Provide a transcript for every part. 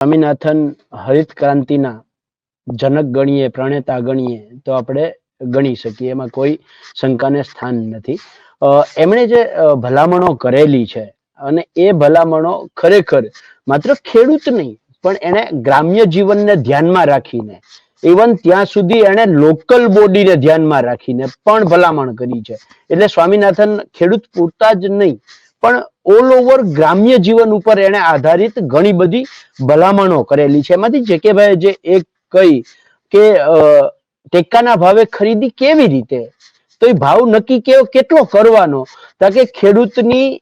સ્વામિનાથન હરિત ક્રાંતિના જનક ગણીએ, પ્રણેતા ગણીએ, તો આપણે ગણી શકીએ. એમાં કોઈ શંકાને સ્થાન નથી. એમણે જે ભલામણો કરેલી છે, અને એ ભલામણો ખરેખર માત્ર ખેડૂત નહીં, પણ એણે ગ્રામ્ય જીવનને ધ્યાનમાં રાખીને, ઇવન ત્યાં સુધી એણે લોકલ બોડીને ધ્યાનમાં રાખીને પણ ભલામણ કરી છે. એટલે સ્વામિનાથન ખેડૂત પૂરતા જ નહીં, પણ ઓલ ઓવર ગ્રામ્ય જીવન ઉપર એણે આધારિત ઘણી બધી ભલામણો કરેલી છે. એમાંથી જેકેભાઈએ જે એક કહી કે ટેકાના ભાવે ખરીદી કેવી રીતે? તો એ ભાવ નક્કી કેવો, કેટલો કરવાનો? તાકે કે ખેડૂતની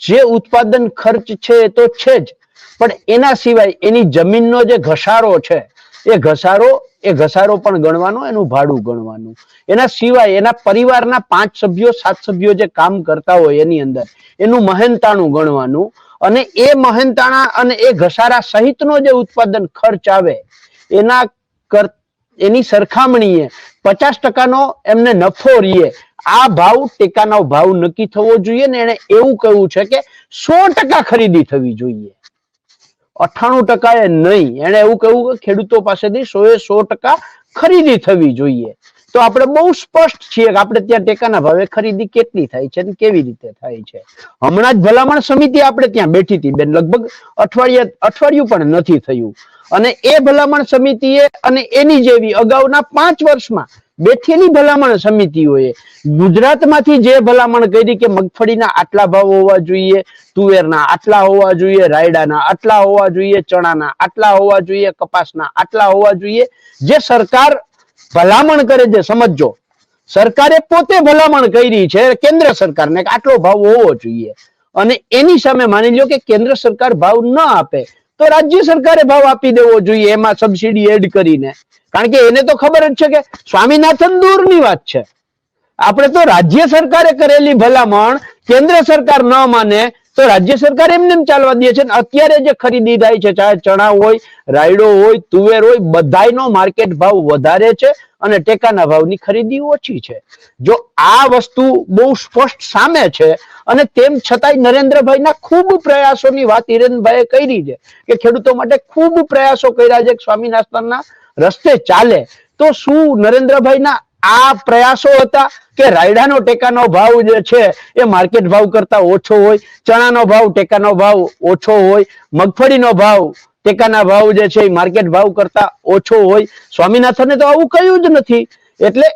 જે ઉત્પાદન ખર્ચ છે એ તો છે જ, પણ એના સિવાય એની જમીનનો જે ઘસારો છે એ ઘસારો એ ઘસારો પણ ગણવાનો, એનું ભાડું ગણવાનું. એના સિવાય એના પરિવારના પાંચ સભ્યો, સાત સભ્યો જે કામ કરતા હોય એની અંદર, એનું મહેનતાણું ગણવાનું અને એ મહેનતાણા અને એ ઘસારા સહિતનો જે ઉત્પાદન ખર્ચ આવે, એના કર, એની સરખામણીએ પચાસ ટકાનો એમને નફો રહીએ આ ભાવ ટેકાનો ભાવ નક્કી થવો જોઈએ ને એને એવું કહ્યું છે કે સો ટકા ખરીદી થવી જોઈએ. અઠ્ઠાણું ટકા એ નહીં. એને એવું કહ્યું કે ખેડૂતો પાસેથી સો એ સો ટકા ખરીદી થવી જોઈએ. તો આપણે બહુ સ્પષ્ટ છીએ કે આપણે ત્યાં ટેકાના ભાવે ખરીદી કેટલી થાય છે અને કેવી રીતે થાય છે. હમણાં જ ભલામણ સમિતિ આપણે ત્યાં બેઠી હતી. બેન, લગભગ અઠવાડિયા, અઠવાડિયું પણ નથી થયું. અને એ ભલામણ સમિતિએ અને એની જેવી અગાઉના પાંચ વર્ષમાં બેઠેલી ભલામણ સમિતિઓએ ગુજરાતમાંથી જે ભલામણ કરી કે મગફળીના આટલા ભાવ હોવા જોઈએ, તુવેરના આટલા હોવા જોઈએ, રાયડાના આટલા હોવા જોઈએ, ચણાના આટલા હોવા જોઈએ, કપાસના આટલા હોવા જોઈએ. જે સરકાર ભલામણ કરે છે સમજો સરકારે પોતે ભલામણ કરી છે કેન્દ્ર સરકારને કે આટલો ભાવ હોવો જોઈએ. અને એની સામે માની લો કે કેન્દ્ર સરકાર ભાવ ન આપે. તો રાજ્ય સરકારે ભાવ આપી દેવો જોઈએ, એમાં સબસિડી એડ કરીને. કારણ કે એને તો ખબર જ છે કે સ્વામિનાથન દૂરની વાત છે. આપણે તો રાજ્ય સરકારે કરેલી ભલામણ કેન્દ્ર સરકાર ન માને તો રાજ્ય સરકાર એમને એમ ચાલવા દે છે અત્યારે જે ખરીદી થાય છે, ચાહે ચણા હોય, રાયડો હોય, તુવેર હોય, બધાયનો માર્કેટ ભાવ વધારે છે. અને ટેકાના ભાવની ખરીદી ઓછી છે. જો આ વસ્તુ બહુ સ્પષ્ટ સામે છે અને તેમ છતાંય નરેન્દ્રભાઈના ખૂબ પ્રયાસોની વાત હિરેનભાઈએ કરી છે કે ખેડૂતો માટે ખૂબ પ્રયાસો કર્યા છે સ્વામિનાથનના રસ્તે ચાલે, તો શું નરેન્દ્રભાઈના આ પ્રયાસો હતા કે રાયડાનો ટેકાનો ભાવ જે છે એ માર્કેટ ભાવ કરતા ઓછો હોય, ચણાનો ભાવ, ટેકાનો ભાવ ઓછો હોય, મગફળીનો ભાવ ટેકાના ભાવ જે છે એ માર્કેટ ભાવ કરતા ઓછો હોય. સ્વામિનાથને તો આવું કહ્યું જ નથી. એટલે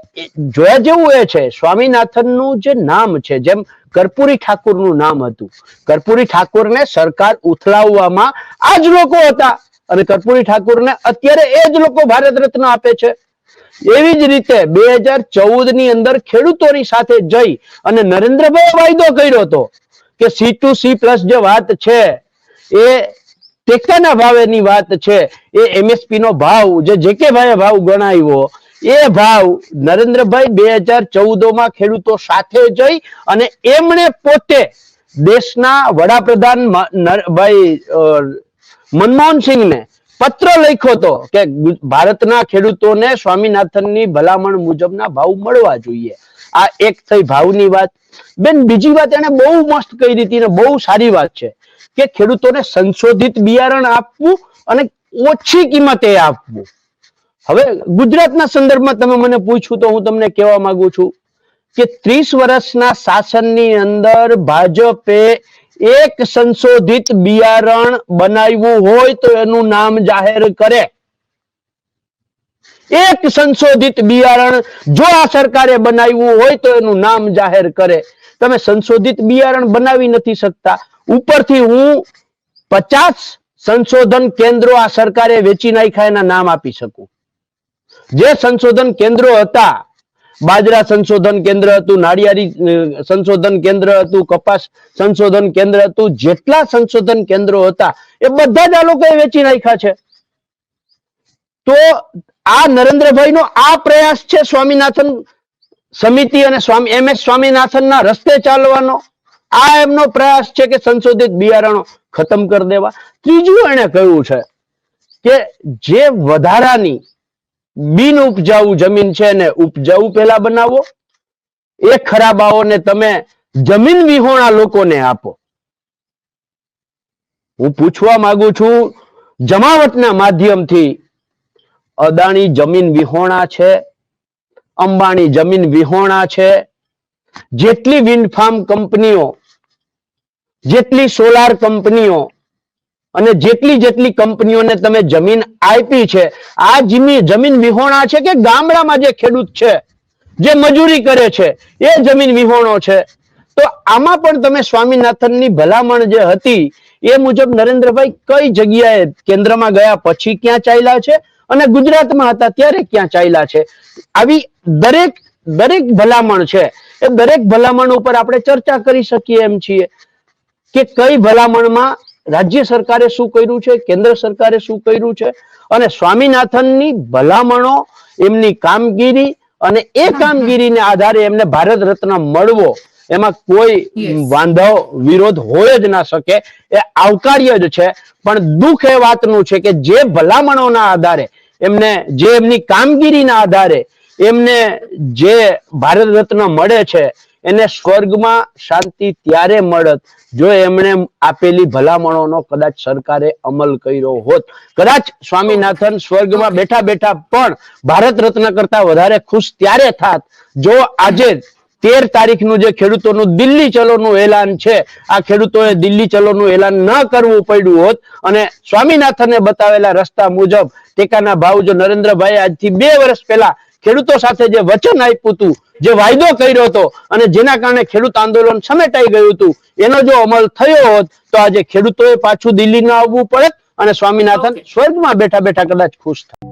જોયા જેવું એ છે, સ્વામિનાથનનું જે નામ છે, જેમ કર્પૂરી ઠાકુરનું નામ હતું. કર્પૂરી ઠાકુરને સરકાર ઉથલાવવામાં આ જ લોકો હતા. અને કર્પૂરી ઠાકુરને અત્યારે એ જ લોકો ભારત રત્ન આપે છે. એવી જ રીતે બે હજાર ચૌદની અંદર ખેડૂતોની સાથે જઈ અને નરેન્દ્રભાઈ વાયદો કર્યો હતો કે સી ટુ સી પ્લસ જે વાત છે એ ટેકાના ભાવેની વાત છે એ એમએસપી નો ભાવ જે જેકે ભાઈએ ભાવ ગણાવ્યો એ ભાવ નરેન્દ્રભાઈ બે હજાર ચૌદમાં ખેડૂતો સાથે જઈ અને એમણે પોતે દેશના વડાપ્રધાન ભાઈ અ, મનમોહન પત્ર લખ્યો હતો કે ભારતના ખેડૂતોને સ્વામિનાથનની ભલામણ મુજબના ભાવ મળવા જોઈએ. આ એક થઈ ભાવની વાત. બેન બીજી વાત એને બહુ મસ્ત કહી દીધી ને બહુ સારી વાત છે. કે ખેડૂતોને સંશોધિત બિયારણ આપવું અને ઓછી કિંમતે આપવું. હવે ગુજરાતના સંદર્ભમાં તમે મને પૂછ્યું તો હું તમને કહેવા માંગુ છું કે ત્રીસ વર્ષના શાસનની અંદર ભાજપે એક સંશોધિત બિયારણ બનાવ્યું હોય તો એનું નામ જાહેર કરે. એક સંશોધિત બિયારણ જો આ સરકારે બનાવ્યું હોય તો એનું નામ જાહેર કરે. તમે સંશોધિત બિયારણ બનાવી નથી શકતા. ઉપરથી હું પચાસ સંશોધન કેન્દ્રો આ સરકારે વેચી નાખ્યા એના નામ આપી શકું. જે સંશોધન કેન્દ્રો હતા, બાજરા સંશોધન કેન્દ્ર હતું, નાળિયારી સંશોધન કેન્દ્ર હતું, કપાસ સંશોધન કેન્દ્ર હતું, જેટલા સંશોધન કેન્દ્રો હતા, એ બધા જ આ લોકોએ વેચી નાખ્યા છે. તો આ નરેન્દ્રભાઈનો આ પ્રયાસ છે સ્વામિનાથન સમિતિ અને સ્વામી, એમ એસ સ્વામિનાથનના રસ્તે ચાલવાનો. આ એમનો પ્રયાસ છે કે સંશોધિત બિયારણો ખતમ કરી દેવા. ત્રીજું એને કહ્યું છે કે જે વધારાની બિન ઉપજાઉ જમીન છે એને ઉપજાઉ પેલા બનાવો. એ ખરાબાઓને તમે જમીન વિહોણા લોકોને આપો. હું પૂછવા માંગુ છું, જમાવટના માધ્યમથી અદાણી જમીન વિહોણા છે, અંબાણી જમીન વિહોણા છે, જેટલી વિન્ડ ફાર્મ કંપનીઓ જેટલી સોલાર કંપનીઓ અને જેટલી જેટલી કંપનીઓને તમે જમીન આપી છે, આ જમીન વિહોણા છે કે ગામડામાં જે ખેડૂત છે, જે મજૂરી કરે છે, એ જમીન વિહોણો છે? તો આમાં પણ તમે સ્વામિનાથનની ભલામણ જે હતી, એ મુજબ નરેન્દ્રભાઈ કઈ જગ્યાએ કેન્દ્રમાં ગયા, પછી ક્યાં ચાલ્યા છે અને ગુજરાતમાં હતા, ત્યારે ક્યાં ચાલ્યા છે? આવી દરેક દરેક ભલામણ છે. એ દરેક ભલામણ ઉપર આપણે ચર્ચા કરી શકીએ એમ છીએ. કે કઈ ભલામણમાં રાજ્ય સરકારે શું કર્યું છે કેન્દ્ર સરકારે શું કર્યું છે અને સ્વામિનાથનની ભલામણો એમની કામગીરી અને એ કામગીરીને આધારે એમને ભારત રત્ન મળવો એમાં કોઈ વાંધો વિરોધ હોય જ ના શકે એ આવકાર્ય જ છે. પણ દુઃખ એ વાતનું છે કે જે ભલામણોના આધારે એમને જે એમની કામગીરીના આધારે એમને જે ભારત રત્ન મળે છે એને સ્વર્ગમાં શાંતિ ત્યારે મળત જો એમણે આપેલી ભલામણોનો કદાચ સરકારે અમલ કર્યો હોત. કદાચ સ્વામીનાથન સ્વર્ગમાં બેઠા બેઠા પણ ભારત રત્ન કરતા વધારે ખુશ ત્યારે થાત. જો આજે તેર તારીખનું જે ખેડૂતોનું દિલ્હી ચલોનું એલાન છે, આ ખેડૂતોએ દિલ્હી ચલોનું એલાન ન કરવું પડ્યું હોત અને સ્વામિનાથને બતાવેલા રસ્તા મુજબ ટેકાના ભાવ જો નરેન્દ્રભાઈ આજથી બે વર્ષ પહેલા ખેડૂતો સાથે જે વચન આપ્યું હતું જે વાયદો કર્યો હતો અને જેના કારણે ખેડૂત આંદોલન સમેટાઈ ગયું હતું એનો જો અમલ થયો હોત તો આજે ખેડૂતોએ પાછું દિલ્હી ન આવવું પડે અને સ્વામિનાથન. સ્વર્ગમાં બેઠા બેઠા કદાચ ખુશ થાય